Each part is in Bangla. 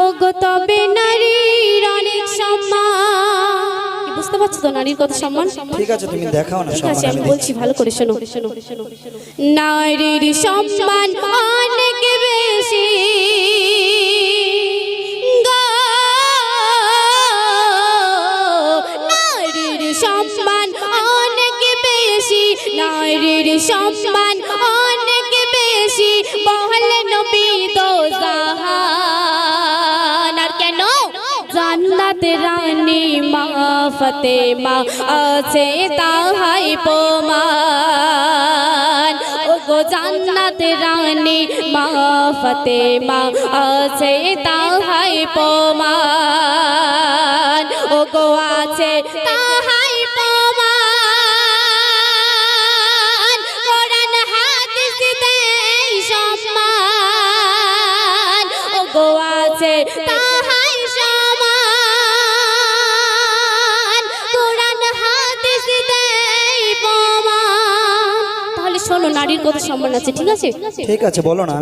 ওগো তবে নারীর অনেক সম্মান বুঝতে পারছ তো নারীর কত সম্মান ঠিক আছে তুমি দেখাও না ঠিক সম্মান আছে আমি। বলছি ভালো করে শোনো নারীর সম্মান অনেক বেশি। নারীর সম্মান অনেক বেশি নারীর সম্মান অনেক বেশি বহলে নবী দো মা ফতেমা আছে তাহাই পোমান ওগো জান্নাত রানী মা ফতেমা আছে তাহাই প্রমাণ। কত সম্মান আছে ঠিক আছে? ঠিক আছে বলো না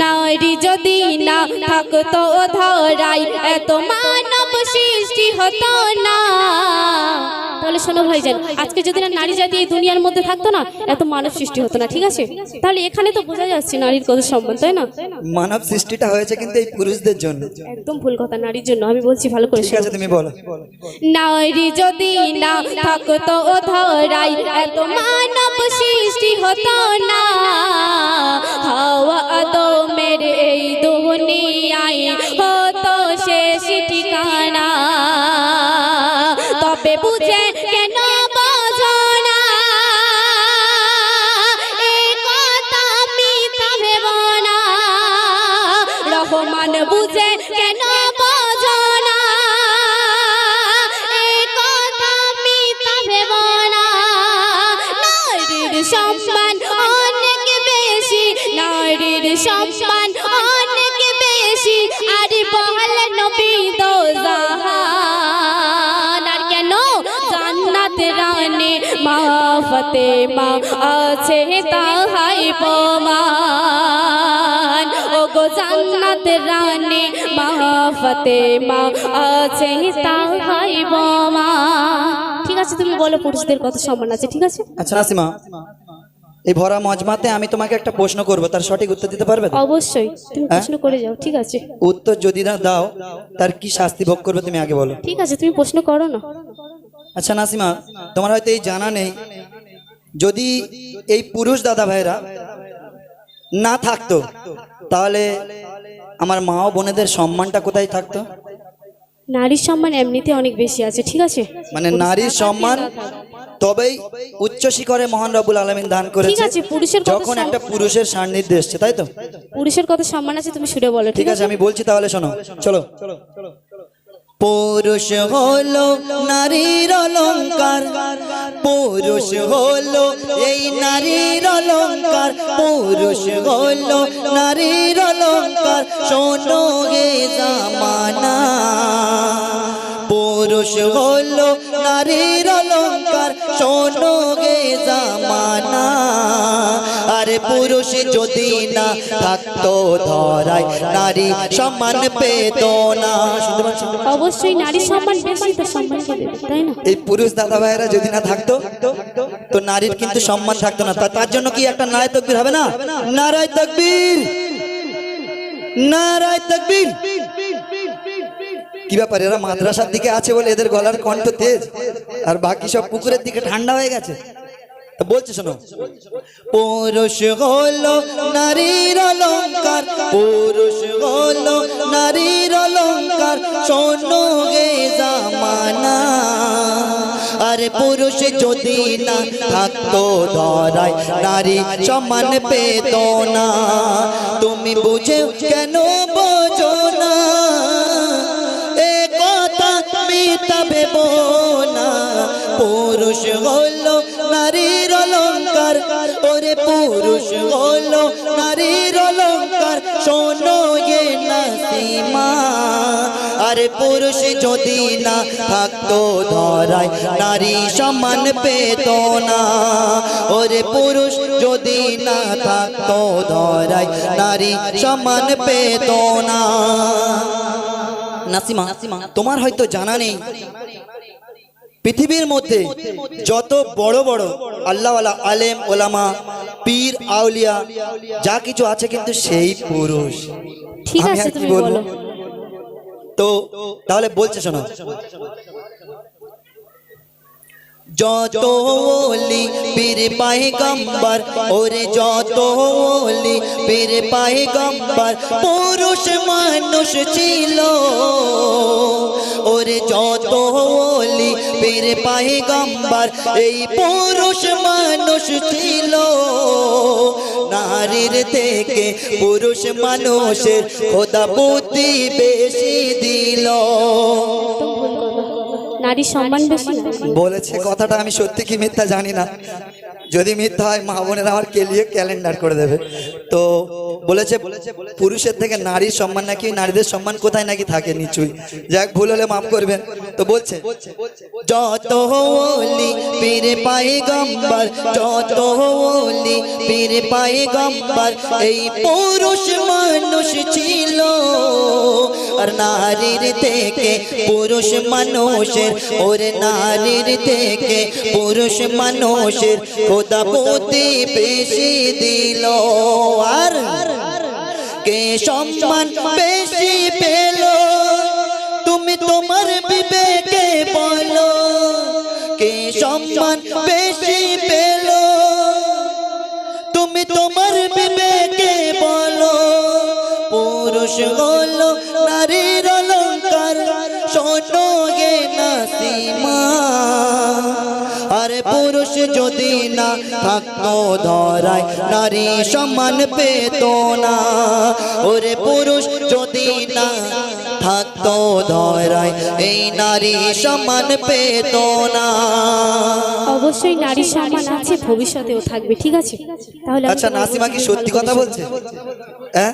নারী যদি না থাকতো ধরাই এত মানব সৃষ্টি হতো না। তাহলে শোনো ভাইজান আজকে যদি না নারী জাতি এই দুনিয়ার মধ্যে থাকতো না এত মানব সৃষ্টি হতো না ঠিক আছে? তাহলে এখানে তো বোঝা যাচ্ছে নারীর কত সম্মান তাই না? মানব সৃষ্টিটা হয়েছে কিন্তু এই পুরুষদের জন্য। একদম ভুল কথা নারীর জন্য আমি বলছি ভালো করে ঠিক আছে তুমি বলো। নারী যদি না থাকতো ও ধরাই এত মানব সৃষ্টি হতো না। হাওয়া তো মেরে এই দুনিয়ায় হতো শেষ ঠিকানা। ফতেমা আছে তাহাই প্রমাণ। ও গো জান্নাত রানী মা ফতেমা আছে তাহাই প্রমাণ। ঠিক আছে তুমি বলো পুরুষদের কত সম্মান আছে ঠিক আছে? আচ্ছা নাসিমা এই ভরা মজমাতে আমি তোমাকে একটা প্রশ্ন করব তার সঠিক উত্তর দিতে পারবে তো? অবশ্যই তুমি প্রশ্ন করে যাও ঠিক আছে। উত্তর যদি না দাও তার কি শাস্তি ভোগ করবে তুমি আগে বলো। ঠিক আছে তুমি প্রশ্ন করো না। আচ্ছা নাসিমা তোমার হয়তো এই জানা নেই যদি এই পুরুষ দাদা ভাইরা না থাকতো তাহলে আমার মা ও বোনেদের সম্মানটা কোথায় থাকতো? নারীর সম্মান এমনিতে অনেক বেশি আছে ঠিক আছে? মানে নারীর সম্মান তবেই উচ্চ শিখরে মহান রবুল আলমিন দান ঠিক করেছে আছে পুরুষের যখন একটা পুরুষের সান্নিধ্যে এসছে তাই তো? পুরুষের কত সম্মান আছে তুমি শুনে বলো ঠিক আছে আমি বলছি তাহলে শোনো চলো চলো। পুরুষ হলো নারীর অলংকার পুরুষ হলো এই নারীর অলংকার পুরুষ হলো নারীর অলংকার শোনো গে জামানা, পুরুষ হলো নারীর অলংকার শোনো গে জামানা পুরুষ যদি না থাকতো ধরায় নারী সম্মান পেত না। অবশ্যই নারীর সম্মান বেশি তো সম্মান তাই না? এই পুরুষ দাদা ভাইয়েরা যদি না থাকতো তো নারীর কিন্তু সম্মান থাকতো না। তার জন্য কি একটা নারায় তকবির হবে না? নারায় তকবীর! নারায় তকবীর! কি ব্যাপার এরা মাদ্রাসার দিকে আছে বলে এদের গলার কণ্ঠ তেজ? আর বাকি সব পুকুরের দিকে ঠান্ডা হয়ে গেছে? বলছে শোনো। পুরুষ হলো নারীর অলংকার পুরুষ হলো নারীর অলংকার শোনো গে জামানা। আরে পুরুষ যদি না থাকতো ধরায়, নারী সম্মান পেত না। তুমি বুঝে কেন বোঝো না? এ কথা মিথ্যা ভেব না। পুরুষ হলো ওরে পুরুষ হলো নারীর অলংকার শোনো গে নাসিমা। আরে পুরুষ যদি না থাকতো ধরায়, নারী সমান পেত না। ওরে পুরুষ যদি না থাকতো ধরায়, নারী সমান পেত না। নাসিমা, তোমার হয়তো জানা নেই পৃথিবীর মধ্যে যত বড় বড় আল্লাহওয়ালা আলেম ওলামা পীর আউলিয়া যা কিছু আছে কিন্তু সেই পুরুষ। ঠিক আছে তুমি? বলো। তো তাহলে বলছে শোনো। যত ওলি পীর পায়গম্বর ওরে যত ওলি পীর পায়গম্বর পুরুষ মানুষ ছিল ওরে যত ওলি পীর পায়গম্বর এই পুরুষ মানুষ ছিল নারীর থেকে পুরুষ মানুষের খোদা বুদ্ধি বেশি দিল। নারীর সম্মান বেশি বলেছে কথাটা আমি সত্যি কি মিথ্যা জানি না। যদি মিথ্যা হয় মা বোনেরা আমার কেলিয়ে ক্যালেন্ডার করে দেবে। তো বলেছে, পুরুষের থেকে নারীর সম্মান নাকি নারীদের সম্মান কোথায় নাকি থাকে নিচুই যাক, ভুল হলে মাফ করবেন। তো বলছে, যত ওলি পীর পায়গম্বর যত ওলি পীর পায়গম্বর এই পুরুষ মানুষ ছিল। আর নারীর থেকে পুরুষ মানুষের, ওরে নারীর থেকে পুরুষ মানুষের খোদা বুদ্ধি বেশি দিল। আর কে সম্মান বেশি পেল। তুমি তোমার বিবেকে বলো কে সম্মান বেশি যদি না থাকতো ধরায় নারী সম্মান পেত না। ওরে পুরুষ যদি না থাকতো ধরায় এই নারী সম্মান পেত না। অবশ্যই নারী সম্মান আছে ভবিষ্যতেও থাকবে ঠিক আছে? তাহলে আচ্ছা নাসিমা কি সত্যি কথা বলছে? হ্যাঁ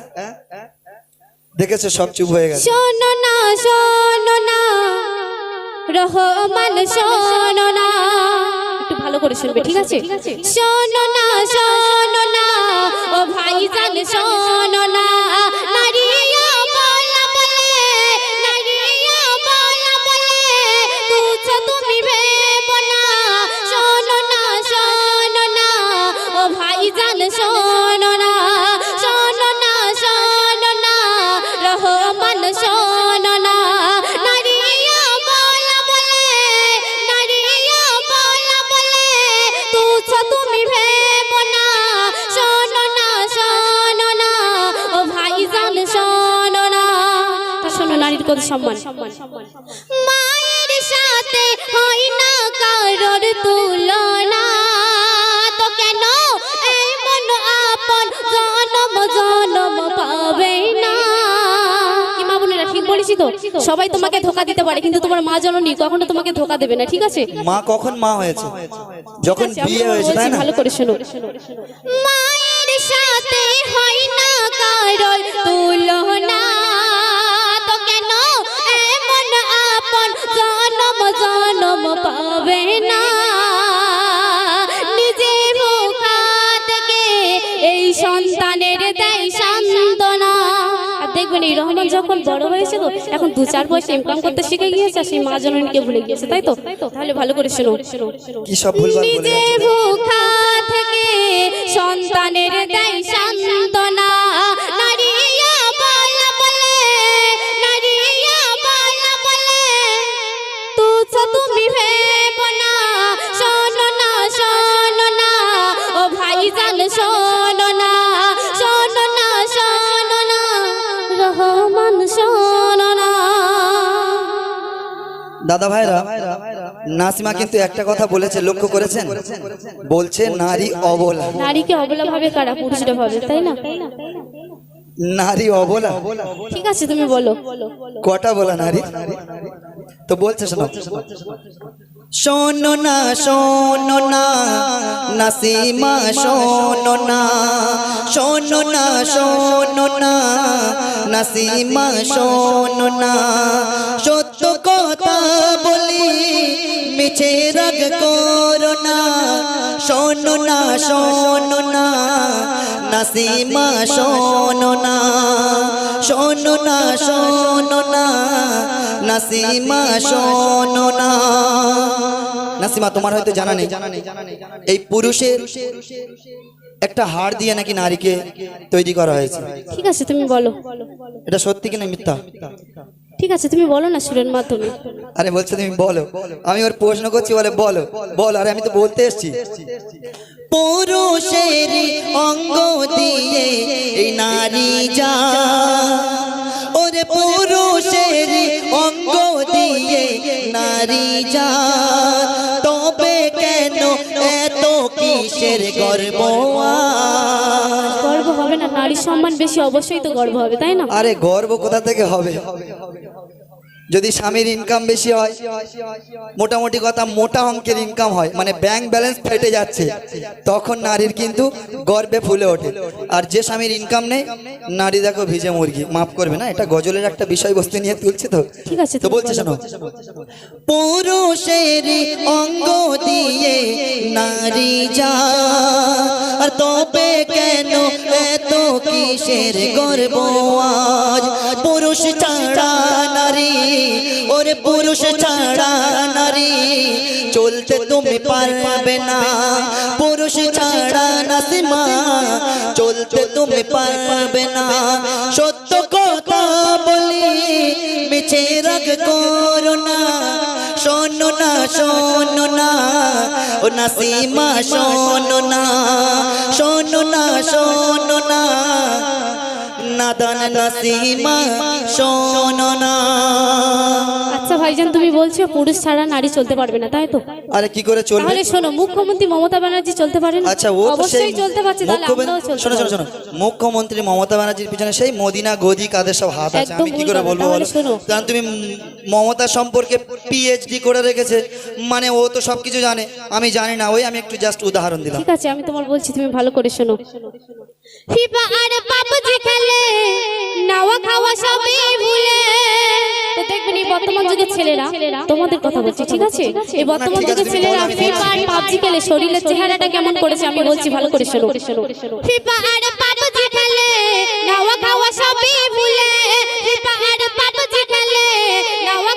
দেখেছ সব চুপ হয়ে গেছে। শোনো না শোনো না রহমান শোনো না। একটু ভালো করে শুনবে ঠিক আছে? শোনো না শোনো না ও ভাই জান শোনো না নারিয়া সম্মান। মায়ের সাথে হয় না কারোর তুলনা। তো কেন এমন আপন জনম জনম পাবে না? কি মা বোনেরা ঠিক বলেছি তো? সবাই তোমাকে ধোকা দিতে পারে কিন্তু তোমার মা জননী কখনো তোমাকে ধোকা দেবে না ঠিক আছে? মা কখন মা হয়েছে? যখন বিয়ে হয়েছে তাই না? ভালো করে শোনো। মায়ের সাথে হয় না কারোর তুলনা। জনম পাবে না। নিজে থেকে এই সন্তানের দেয় সান্ত্বনা। আর দেখবেন এই রহমান যখন বড় হয়েছে তো এখন দু চার পয়সা ইনকাম করতে শিখে গিয়েছে সেই মা জননীকে ভুলে গিয়েছে তাই তো? তাহলে ভালো করে শোনো। কি সব ভুলভাল নিজে? থেকে সন্তানের দেয় সান্ত্বনা। দাদা ভাইরা নাসিমা কিন্তু একটা কথা বলেছে লক্ষ্য করেছেন? বলছে নারী অবলা। নারীকে অবলা ভাবে কারা পুরুষরা ভাবে তাই না? নারী অবলা? ঠিক আছে তুমি বলো। কটা বলা নারী? তো বলছে শোনো। শোনো না শোনো না, নাসিমা শোনো না শোনো না শোনো না, নাসিমা শোনো না। সত্য কথা বলি, মিছে রাগ করো না, শোনো না শোনো না নাসিমা শোনো না শোনো না শোনো না নাসিমা শোনো না। নাসিমা তোমার হয়তো জানা নেই। এই পুরুষের একটা হাড় দিয়ে নাকি নারীকে তৈরি করা হয়েছে। ঠিক আছে তুমি বলো। এটা সত্যি কিনা মিথ্যা? ঠিক আছে তুমি বলো না সুরের মাধ্যমে আরে বলছো তুমি বলো। আমি ওর প্রশ্ন করছি বলে বলো। বল আরে আমি তো বলতে এসছি। পুরুষের অঙ্গ দিয়ে এই নারী যা। ওরে পুরুষের অঙ্গ দিয়ে নারী যা। তবে কেন এত কিসের গর্ব? গর্ব হবে না নারী সম্মান বেশি অবশ্যই তো গর্ব হবে তাই না? আরে গর্ব কোথা থেকে হবে? যদি স্বামীর ইনকাম বেশি হয় মোটামুটি কথা মোটা অঙ্কের ইনকাম হয় মানে ব্যাংক ব্যালেন্স ফেটে যাচ্ছে তখন নারীর কিন্তু গর্বে ফুলে ওঠে। আর যে স্বামীর ইনকাম নেই নারী দেখো ভিজে মুরগি। মাফ করবে না এটা গজলের একটা বিষয়বস্তু নিয়ে তুলছে তো। ঠিক আছে তো বলছে শোনো পুরুষের অঙ্গ দিয়ে নারী যা আর তবে কেন এত কিসের গর্ব আজ? পুরুষ ছাড়া নারী ওরে পুরুষ ছাড়া নারী চলতে তুমি পারবে না পুরুষ ছাড়া নাসিমা চলতে তুমি পারবে না সত্য কথা বলি মিছে রাগ করো না শোনো না শোনো না ও নাসিমা শোনো না শোনো না শোনো না নাদান নাসিমা শোনো না। আচ্ছা ভাইজান তুমি বলছো পুরুষ ছাড়া নারী চলতে পারবে না তাই তো? আরে কি করে চলবে? তাহলে শোনো মুখ্যমন্ত্রী মমতা ব্যানার্জি চলতে পারেন? আচ্ছা ও তো সেই চলতে পারছে তাহলে আমরাও চলতে শোনো শোনো শোনো মুখ্যমন্ত্রী মমতা ব্যানার্জির পিছনে সেই মদিনা গদি কাদের সব হাত আছে? আমি কি করে বলব বলো? শোনো। কারণ তুমি মমতা সম্পর্কে পিএইচডি করে রেখেছে মানে ও তো সবকিছু জানে। আমি জানি না ওই আমি একটু জাস্ট উদাহরণ দিলাম। ঠিক আছে আমি তোমার বলছি তুমি ভালো করে শোনো। ফিফা আর পাবজি খেলে নাওয়া খাওয়া সবই ভুলে। তো দেখবেন এই বর্তমান যুগের ছেলেরা তোমাদের কথা বলছি ঠিক আছে? এই বর্তমান যুগের ছেলেরা ফিফা আর পাবজি খেলে শরীরের চেহারাটা কেমন করেছে আমি বলছি ভালো করে শোনো। ফিফা আর পাবজি খেলে নাওয়া খাওয়া সবই ভুলে। ফিফা আর পাবজি খেলে নাওয়া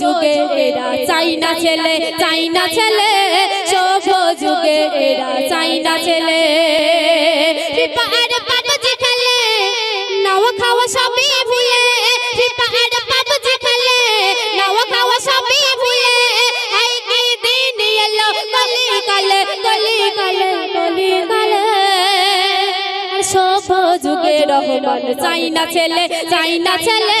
যুগে এরা চাই না ছেলে চাই না ছেলে। শোভ যুগে এরা চাই না ছেলে সব যুগে রহমান চাই না ছেলে চাই না ছেলে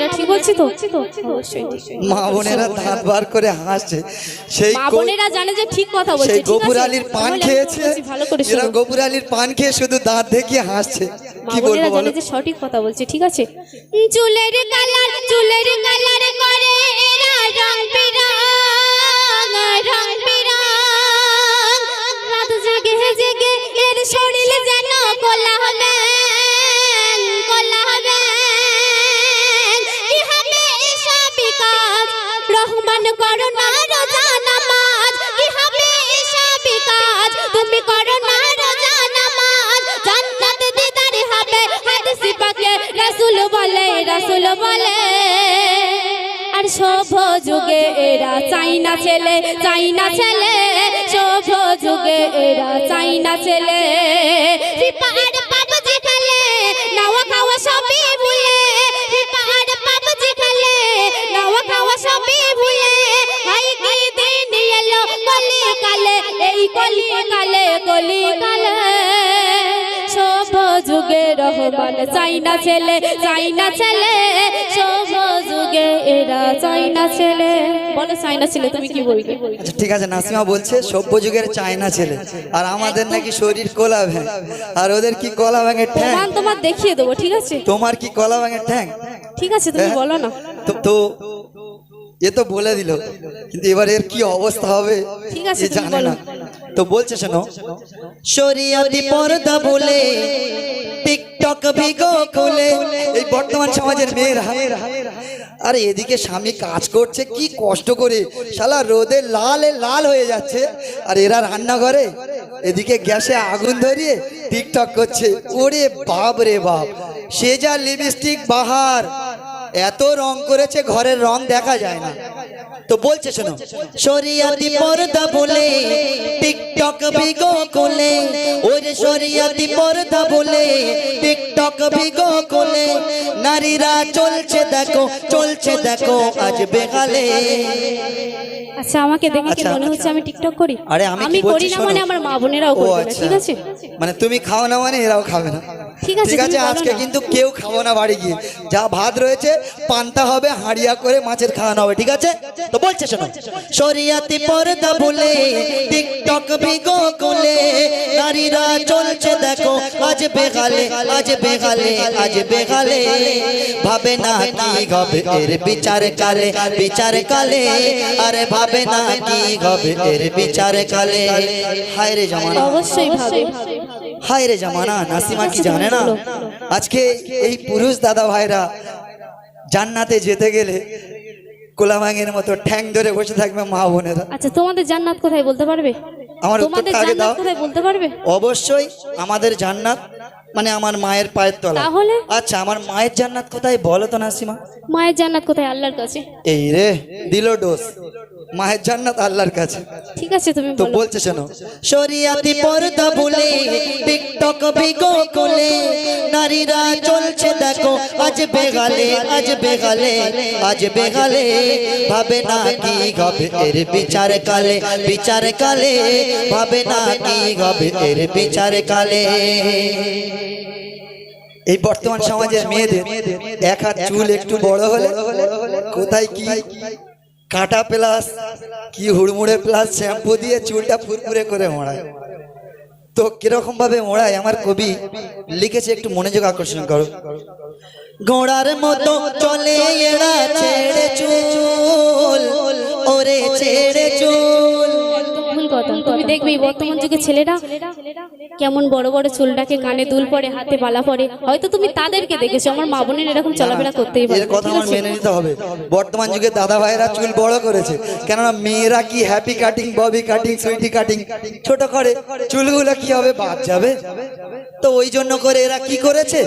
বোনরা ঠিক বলছি তো? অবশ্যই মা বোনেরা দাঁত বার করে হাসছে। সেই মা বোনেরা জানে যে ঠিক কথা বলছে সেই গোপুর? আলীর পান খেয়েছে। ভালো করে এরা গোপুর আলীর পান খেয়ে শুধু দাঁত দেখিয়ে হাসছে। কি বলব জানে যে সঠিক কথা বলছে ঠিক আছে? চুলের কালার চুলের কালার না ছেলে চাই না ছেলে শোভ যুগে এরা চাই না ছেলে চাই না ছেলে চাই না ছেলে। সব যুগে এরা চাই না ছেলে। বলো চাই না ছেলে তুমি কি বলবে? আচ্ছা ঠিক আছে নাসিমা বলছে সভ্য যুগের চায়না ছেলে। আর আমাদের নাকি শরীর কলা ভ্যাং আর ওদের কি কলা ভ্যাঙের ঠ্যাং? তোমার দেখিয়ে দেবো ঠিক আছে? তোমার কি কলা ভ্যাঙের ঠ্যাং? ঠিক আছে তুমি বলো না। তো তো এ তো বলে দিল। কিন্তু এবার এর কি অবস্থা হবে? ঠিক আছে, জানে না। তো বলছে শোনো শরিয়াতি পর্দা বলে টিকটক ভিগো কোলে এই বর্তমান সমাজের মেয়েরা। আরে এদিকে স্বামী কাজ করছে, কি কষ্ট করে। শালা রোদে লাল লাল হয়ে যাচ্ছে। আর এরা রান্নাঘরে, এদিকে গ্যাসে আগুন ধরিয়ে টিকটক করছে। ওরে বাপ রে বাপ সে যা লিপস্টিক বাহার। এত রং করেছে, ঘরের রং দেখা যায় না। তো বলছে শোনো। শরিয়াতি পর্দা বলে টিকটক ভিগো কোলে ওরে শরিয়াতি পর্দা বলে টিকটক ভিগো কোলে নারীরা চলছে দেখো চলছে দেখো আজ বেগালে আচ্ছা আমাকে দেখে কি আচ্ছা, মনে হচ্ছে আমি টিকটক করি? আরে আমি করি না। মানে আমার মা বোনেরাও করবে না আচ্ছা। ঠিক আছে? মানে তুমি খাও না মানে এরাও খাবে না। ঠিক আছে, ঠিক আছে আজকে কিন্তু কেউ খাব না বাড়ি গিয়ে। যা ভাত রয়েছে পান্তা হবে হাঁড়িয়া করে মাছের খাওয়ানো হবে ঠিক আছে? তো বলছে শোনো। শরিয়াতি পর্দা বলে টিকটক ভিগো কোলে নারীরা চলছে দেখো আজ বেগালে আজ বেগালে আজ বেগালে ভাবে না কি হবে এর বিচার কালে বিচার কালে আরে ভাবে না কি হবে এর বিচার কালে। হায় রে জামানা। অবশ্যই ভাবে। হায় রে জামানা নাসিমা কি জানে না? আজকে এই পুরুষ দাদা ভাইরা জান্নাতে যেতে গেলে কোলামাঙ্গের মতো ঠ্যাং ধরে বসে থাকবে মা বোনেরা। আচ্ছা তোমাদের জান্নাত কোথায় বলতে পারবে? আমার উত্তরটা আগে জান্নাত দাও। কোথায় বলতে পারবে? অবশ্যই আমাদের জান্নাত মানে আমার মায়ের পায়ের তলা তাহলে? আচ্ছা আমার মায়ের জান্নাত কোথায় বলো তো নাসিমা। মায়ের জান্নাত কোথায়? আল্লাহর কাছে। এই রে দিল ডোজ। মায়ের জান্নাত আল্লাহর কাছে। ঠিক আছে তুমি তো বলছো বলছে শোনো শরিয়াতি পর্দা বলে ভিগো কোলে, নারীরা চলছে দেখো, আজ বেগালে আজ বেগালে আজ বেগালে ভাবে না কি হবে এর বিচার কালে বিচার কালে, ভাবে না কি হবে এর বিচার কালে। এই বর্তমান সমাজের মেয়েদের, এক হাত চুল একটু বড় হলে, কোথায় কি কাটা প্লাস, কি হুড়মুড়ে প্লাস, শ্যাম্পু দিয়ে চুলটা ফুরফুরে করে মোড়ায়। তো কীরকম ভাবে ওড়ায় আমার কবি? লিখেছে একটু মনোযোগ আকর্ষণ করো। ঘোড়ার মতো চলে এরা ছেড়ে চুল, ওরে ছেড়ে চুল। দেখবে বর্তমান যুগে ছেলেরা কেমন বড় বড় চুলটাকে কানে দুল পরে হাতে বালা পরে। হয়তো তুমি তাদেরকে দেখেছ আমার মা বোনের এরকম চলাফেরা করতেই পারে কথা আমার মেনে নিতে হবে। বর্তমান যুগে দাদা ভাইরা চুল বড় করেছে। কেননা মেয়েরা কি happy cutting bobby cutting sweetie cutting ছোট করে চুলগুলো কি হবে? বাদ যাবে। তো ওই জন্য করে এরা কি করেছে?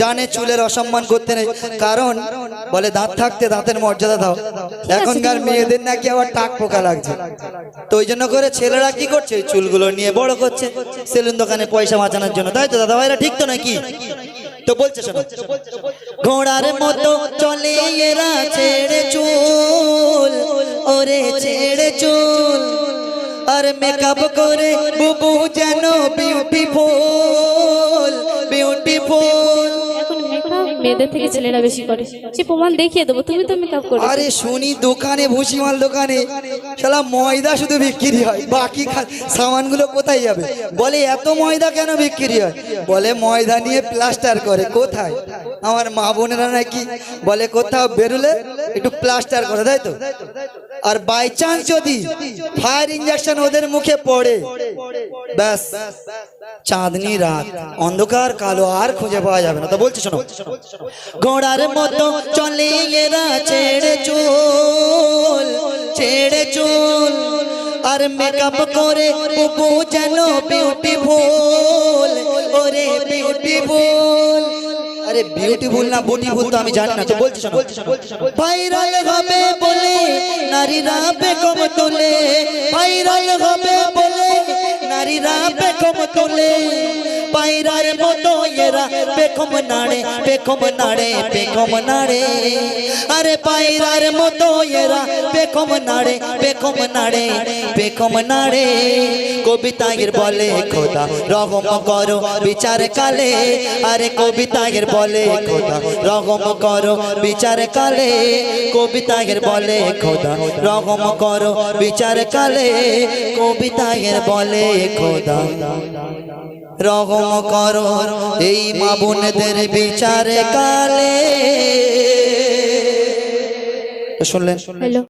জানে চুলের অসম্মান করতে নেই। কারণ বলে দাঁত থাকতে দাঁতের মর্যাদা দাও। এখনকার মেয়েদের নাকি আবার টাক পোকা লাগছে। তো ওই জন্য করে ছেলেরা কি করছে? এই চুলগুলো নিয়ে বড় করছে, সেলুন দোকানে পয়সা বাঁচানোর জন্য। তাই তো দাদা ভাইরা, ঠিক তো নাকি? তো বলছে শোনো, ঘোড়ার মতো চলে এরা ছেড়ে চুল, ওরে ছেড়ে চুল। আর মেকআপ করে বুবু যেন বিউটিফুল বিউটিফুল মেয়েদের থেকে ছেলেরা বেশি করে। সে প্রমাণ দেখিয়ে দেবো তুমি তো মেকআপ করো আরে শুনি দোকানে ভুসিমাল দোকানে শালা ময়দা শুধু বিক্রি হয় বাকি সামানগুলো কোথায় যাবে? বলে এত ময়দা কেন বিক্রি হয়? বলে ময়দা নিয়ে প্লাস্টার করে কোথায়? আমার মা বোনেরা নাকি বলে কোথাও বেরোলে একটু প্লাস্টার করে তাই তো? আর বাই চান্স যদি ফায়ার ইঞ্জেকশন ওদের মুখে পড়ে ব্যাস। চাঁদনি রাত। অন্ধকার কালো আর খুঁজে পাওয়া যাবে না। তো বলছি, শোনো। ঘোড়ার মতো চলে এরা ছেড়ে চুল ছেড়ে চুল, আর মেকআপ করে বুবু যেন বিউটিফুল ওরে বিউটিফুল আরে বিউটিফুল না বিউটিফুল তো আমি জানি না। তো বলছি ভাইরাল হবে বলে নারীরা বেগম তোলে। ভাইরাল হবে বলে নারীরা বেগম তোলে পায়রার মতো এরা বেকম নাড়ে বেকম নাড়ে বেকম নাড়ে। আরে পায়রার মতো এরা বেকম নাড়ে বেকম নাড়ে বেকম নাড়ে। কবিতাগের বলে, খোদা, রহম করো বিচার কালে। আরে কবিতাগের বলে, খোদা, রহম করো বিচার কালে। কবিতাগের বলে, খোদা, রহম করো বিচার কালে। কবিতাগের বলে, খোদা। রহম করো এই মা বোনদের বিচারে কালে শুনলেন? শুনলেন